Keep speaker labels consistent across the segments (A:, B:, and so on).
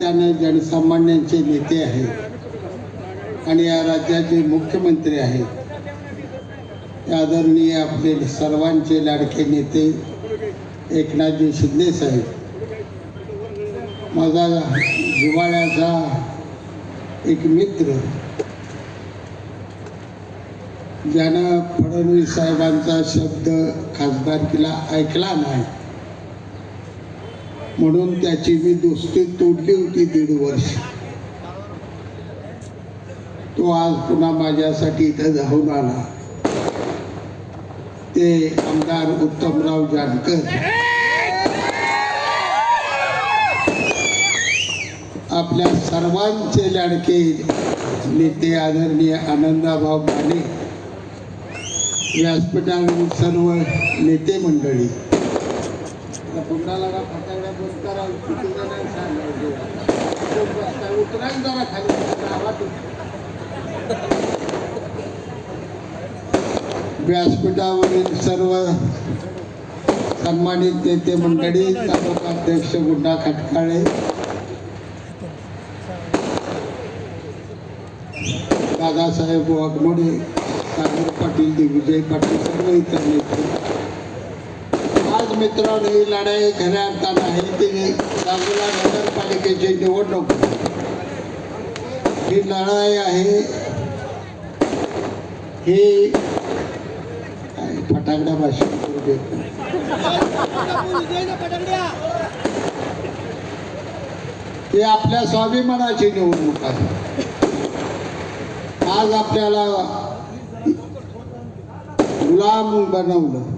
A: त्याने जनसामान्यांचे नेते आहेत. आणि या राज्याचे मुख्यमंत्री आहेत. ते आदरणीय आपले सर्वांचे लाडके नेते एकनाथजी शिंदे साहेब. माझा जिव्हाळ्याचा एक मित्र ज्यानं फडणवीस साहेबांचा शब्द खासदारकीला ऐकला नाही. म्हणून त्याची मी दोस्ती तोडली होती दीड वर्ष. तो आज पुन्हा माझ्यासाठी इथं धावून आला. ते आमदार उत्तमराव जानकर. आपल्या सर्वांचे लाडके नेते आदरणीय आनंदाभाऊ माने. व्यासपीठावरील सर्व नेते मंडळी त्या तोंडाला का फटाकड्या बंद करा किती जणांनी सांगायचं उतरा जरा खाली व्यासपीठावरील सर्व सन्मानित नेते मंडळी तालुका अध्यक्ष गुड्डा खटकाळे. दादासाहेब वाघमोडे सागर पाटील दिग्विजय पाटील सर्व इतर नेते. आज मित्रांनो ही लढाई खऱ्या अर्थानं आहे ती सांगोला नगरपालिकेची निवडणूक. ही लढाई आहे. हे फटाकड्या भाषण करू देत नाही. आपल्या स्वाभिमानाची निवडणूक आहे. आज आपल्याला गुलाम बनवलं.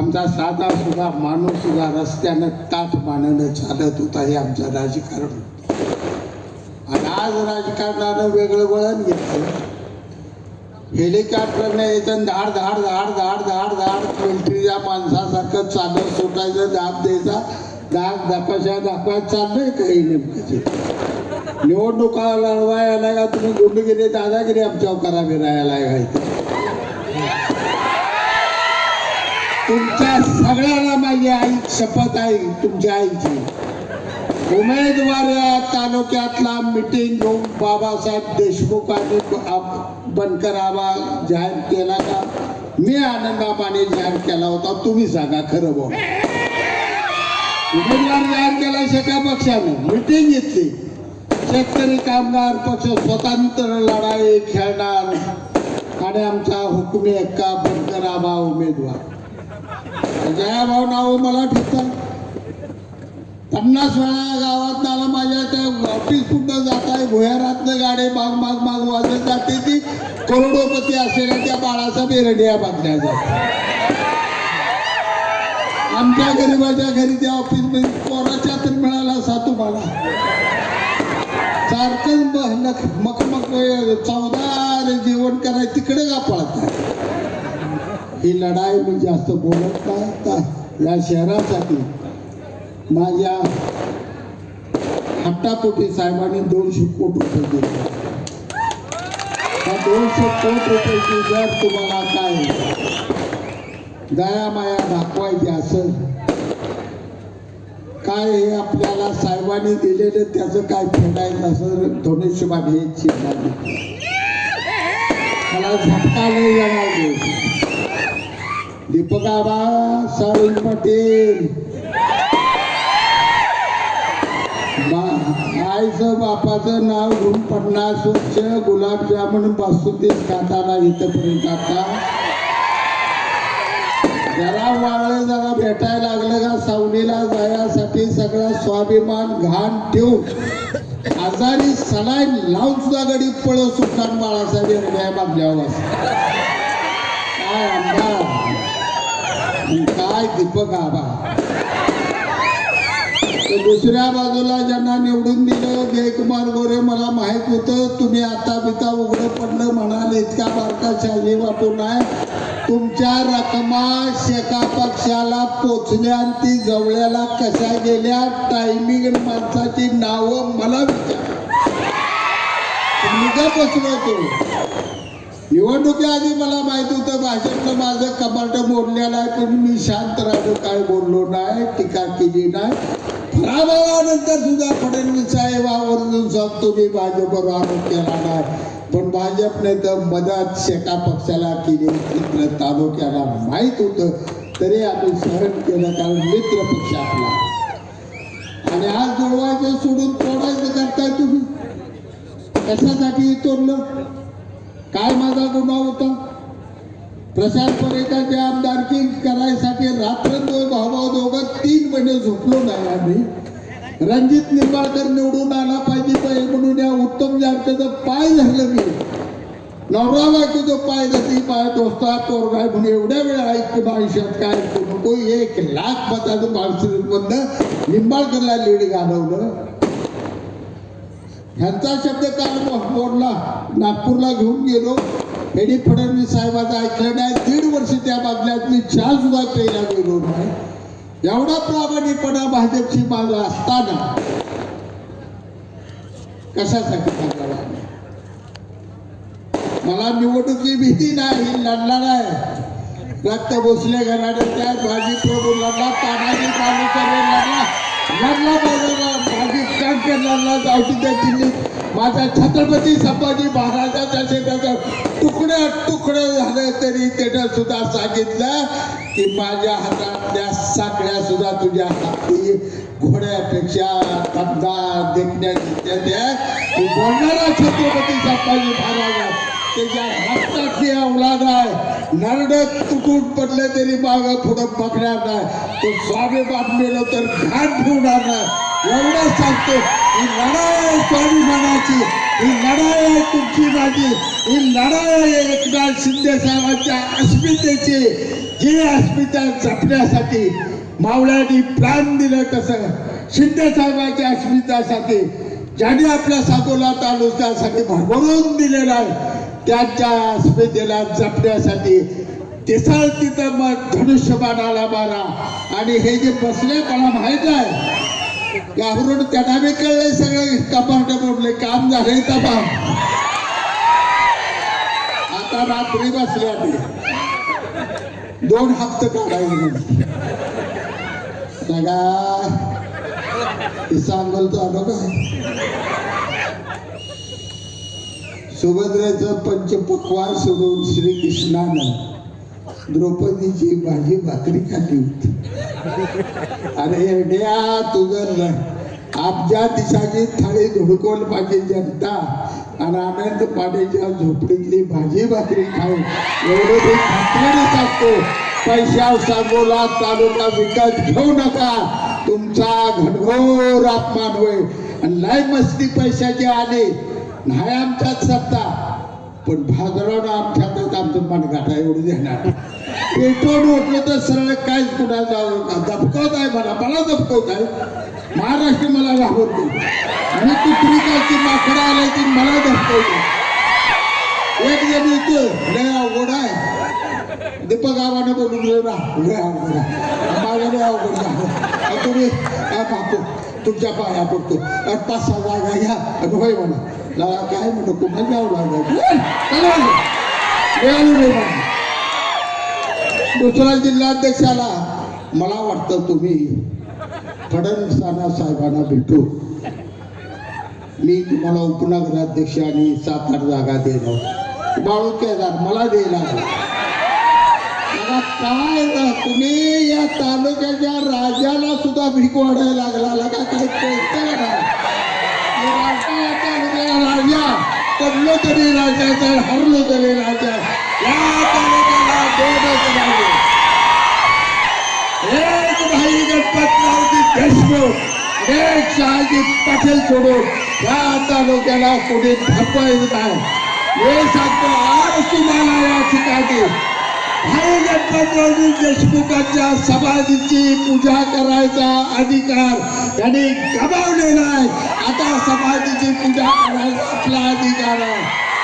A: आमचा साधा सुद्धा माणूस सुद्धा रस्त्यानं ताट मानानं चालत होता हे आमचं राजकारण होतं. आणि आज राजकारणानं वेगळं वळण घेतलं. हेलिकॉप्टरने यायचं धाड धाड धाड धाड धाड धाड मिलिटरीच्या माणसासारखं चालत सुटायचं दाब द्यायचा दाग दाखवायच्या दाखवायला चाललंय काही नेमकं निवडणुका लढवायला का तुम्ही गुंडगिरी दादागिरी आमच्यावर करावी राहायला काय तुमच्या सगळ्यांना माझी आई शपथ आहे तुमच्या आईची. उमेदवार तालुक्यातला मिटिंग घेऊन बाबासाहेब देशमुखांनी बनकर आबा जाहीर केला का? मी आनंदाबाने जाहीर केला होता. तुम्ही सांगा खरं बोल. उमेदवार जाहीर केला शेका पक्षानं. मिटिंग घेतली. शेतकरी कामगार पक्ष स्वतंत्र लढाई खेळणार आणि आमचा हुकुमी एक्का बनकर आबा उमेदवार. जयाभाऊ नाव मला ठेवतात पन्नास वेळा गावात आला माझ्या त्या ऑफिस कुठं जात आहे भुयारातनं गाडे माग माग माग वाजत जाते ती. करोडोपती असलेल्या त्या बाळाचा बेरडिया बांधल्या जातात आमच्या गरीबाच्या घरी त्या ऑफिसमध्ये पोराच्या तर मिळाला सा तुम्हाला. सारखं मखमक मकमक चौदार जेवण करायचं तिकडे का पळत ही लढाई मी जास्त बोलत नाही का या शहरासाठी माझ्या हट्टापोटी साहेबांनी दोनशे कोटी रुपये दिले. त्या दोनशे कोटी रुपयाची जर तुम्हाला काय दयामाया दाखवायची असेल काय हे आपल्याला साहेबांनी दिलेलं त्याचं काय फेडायचं असं धनुष्यबाण हे चिन्ह मला झटका नाही येणार दीपक आबा साविंद पाटील. आईचं बापाचं नाव घेऊन पन्नास वर्ष गुलाबजामुन ते खाताना इथपर्यंत आता. जरा वाळलं जरा भेटायला लागलं का? सावलीला जाण्यासाठी सगळा स्वाभिमान घाण ठेवून आजारी सलाईन लावून सुद्धा गडी पळव सुलतान बाळासाहेब यांनी बांधल्यावर. काय आमदार काय दीपक आबा दुसऱ्या बाजूला ज्यांना निवडून दिलं जयकुमार गोरे मला माहीत होतं तुम्ही आता बिता उघडं पडलं म्हणाल इतका बारका शाही वाटू नाही. तुमच्या रकमा शेका पक्षाला पोचल्या आणि ती जवळ्याला कशा गेल्या टायमिंग माणसाची नावं मला विचार. तुम्ही का बसलो तुम्ही निवडणुकीआधी मला माहीत होतं भाजपनं माझं कपाट मोडलेलं आहे पण मी शांत राहिलो काय बोललो नाही टीका केली नाही. पराभवानंतर सुद्धा फडणवीस आवर्जून सांगतो मी भाजपवर आरोप केला नाही. पण भाजपने तर मदत शेका पक्षाला केली मित्र तालुक्याला माहीत होतं तरी आम्ही सहन केलं कारण मित्र पक्ष आपला. आणि आज जोडवायचं सोडून तोडायचं करताय तुम्ही. कशासाठी तोडलं? काय माझा गुन्हा होता? प्रशांत परेकरची आमदारकी करायसाठी रात्र भाऊ दोघं तीन महिने झोपलो नाही आम्ही. रणजित निंबाळकर निवडून आला पाहिजे पाहिजे म्हणून या उत्तम जारचं पाय धरलं मी. नवरा बायकोचं पाय धरली पाय दोस्ता पोरगाय म्हणून एवढ्या वेळा ऐकतो आयुष्यात काय ऐकतो नको एक लाख पदाचं माणसं निंबाळकरला लीड घालवलं. ह्यांचा शब्द काल बोलला नागपूरला घेऊन गेलो. हेडी फडणवीस साहेबांचं ऐकलं नाही. दीड वर्ष त्या बाजल्यात मी चहा सुद्धा प्यायला गेलो नाही. एवढा प्रामाणिकपणा भाजपशी माझा असताना. कशासाठी मला निवडणुकी भीती नाही लढणार नाही रक्त भोसले घराण्याच्या भाजी प्रभू लढला तानाजी बालुकरे लढला. लढला बाजूला भाजी त्या दिल्ली जावटीच्या माझ्या छत्रपती संभाजी महाराजाच्या शेताचा तुकडे तुकडे झाले तरी त्यानं सुद्धा सांगितलं की माझ्या हातातल्या साखळ्या सुद्धा तुझ्या हाती घोड्यापेक्षा दमदार देखण्यात तू बोलणारा छत्रपती संभाजी महाराज. त्याच्या रक्ताची अवलाद आहे. नरड तुटून पडले तरी माग पुढं बघणार नाही. तो बाप मिळव तर घाट ठेवणार नाही. एवढंच सांगतो ही लढाई आहे स्वाभिमानाची ही लढाई आहे तुमची माझी ही लढाई आहे एकनाथ शिंदे साहेबांच्या अस्मितेची जी अस्मिता जपण्यासाठी मावळ्यांनी प्राण दिलं तसं शिंदे साहेबांच्या अस्मितासाठी ज्यांनी आपल्या सातोला तालुक्यासाठी भरभरून दिलेला आहे त्यांच्या अस्मितेला जपण्यासाठी तिसळ तिथं मग धनुष्यबाणाला मारा आणि हे जे बसले मला माहीत आहे घाबरून त्यांना बी कळले सगळे कपाट मोडले काम झाले तपा आता रात्री बसल्या आम्ही दोन हप्ते काढायचे म्हणून. सांगल तो आलो का सुभद्रेचं पंचपक्वान सोडून श्रीकृष्णानं द्रौपदीची भाजी भाकरी खाल्ली होती. अरे येड्या तुझं आपच्या दिशाची थाळी धुडकोल पाहिजे जनता. आणि आनंद पाण्याच्या झोपडीतली भाजी भाकरी खाऊन एवढं ते खात्रीने टाकतो पैशा सांगोला तालुका विकत घेऊ नका. तुमचा घनघोर अपमान होईल आणि लय मस्ती पैशाची आली नाही आमच्यात सत्ता. पण भागरावडा अर्थातच आमचं मनगाठा एवढं देणार पेटवून उठलं तर सरळ काय कुठं जाऊ दबकवत आहे मला मला दबकवत आहे महाराष्ट्र मला घाबरतो आणि कुत्रिकाची माकडं आलाय ती मला दबकवतो एक जण येतो लय अवघड आहे. दीपक आव्हानं बोलून लय ना लय अवघड आहे. माझा लय अवघड झालं. तुम्ही काय पाहतो तुमच्या पाया पडतो. आणि पाच सहा जागा घ्या आणि होय म्हणा. ला काय म्हणतो कुठं जाऊ लागलं दुसरा जिल्हाध्यक्षाला मला वाटतं तुम्ही फडणवीसांना साहेबांना भेटू मी तुम्हाला उपनगराध्यक्ष आणि सात आठ जागा देणार बाळूकेदार मला देणार मला काय तुम्ही या तालुक्याच्या राजाला सुद्धा भीक वाढायला लागला का काय कळतं का हे राजा या तालुक्याचा राजा पडलो तरी राजाचा हरलो तरी राजा. या तालुक्याला दोनच राजे एक भाई गणपतरावजी देशमुख एक शहाजी पाटील सोडून या तालुक्याला कोणी थांबवायचं नाही. हे सांगतो आज तुम्हाला या ठिकाणी. भाई गणपतरावजी देशमुखांच्या समाधीची पूजा करायचा अधिकार. त्यांनी गमावलेला आहे. आता समाधीची पूजा करायचा आपला अधिकार आहे.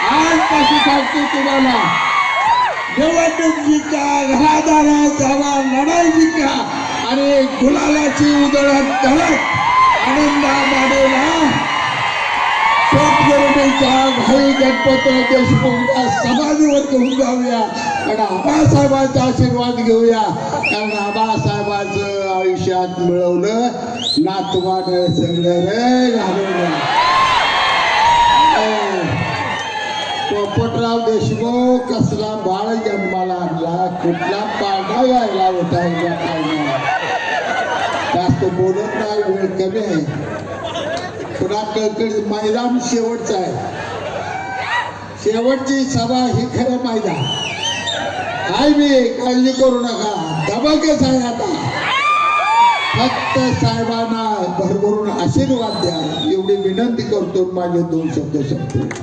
A: आजपासून सांगतो तुम्हाला? निवडणूक जिंका घरादारात झाला लढाई जिंका आणि गुलालाची उधळण करत आनंदा मानेला शेतकऱ्यांच्या भाई गणपतराव देशमुखला समाधीवर घेऊन जाऊया. आणि आबासाहेबांचा आशीर्वाद घेऊया. कारण आबासाहेबांचं आयुष्यात मिळवलं नातवानं सगळं रे घालवलं. पोपटराव देशमुख कसला बाळ जन्माला आणला कुठला पाडा व्हायला होता या पाळण्याला. जास्त बोलत नाही वेळ कमी आहे. पुन्हा कळकळ मैदान शेवटचं आहे. शेवटची सभा ही खरं मैदान. काय मी काळजी करू नका. दबागच आहे आता. फक्त साहेबांना भरभरून आशीर्वाद द्या. एवढी विनंती करतो माझे दोन शब्द शब्द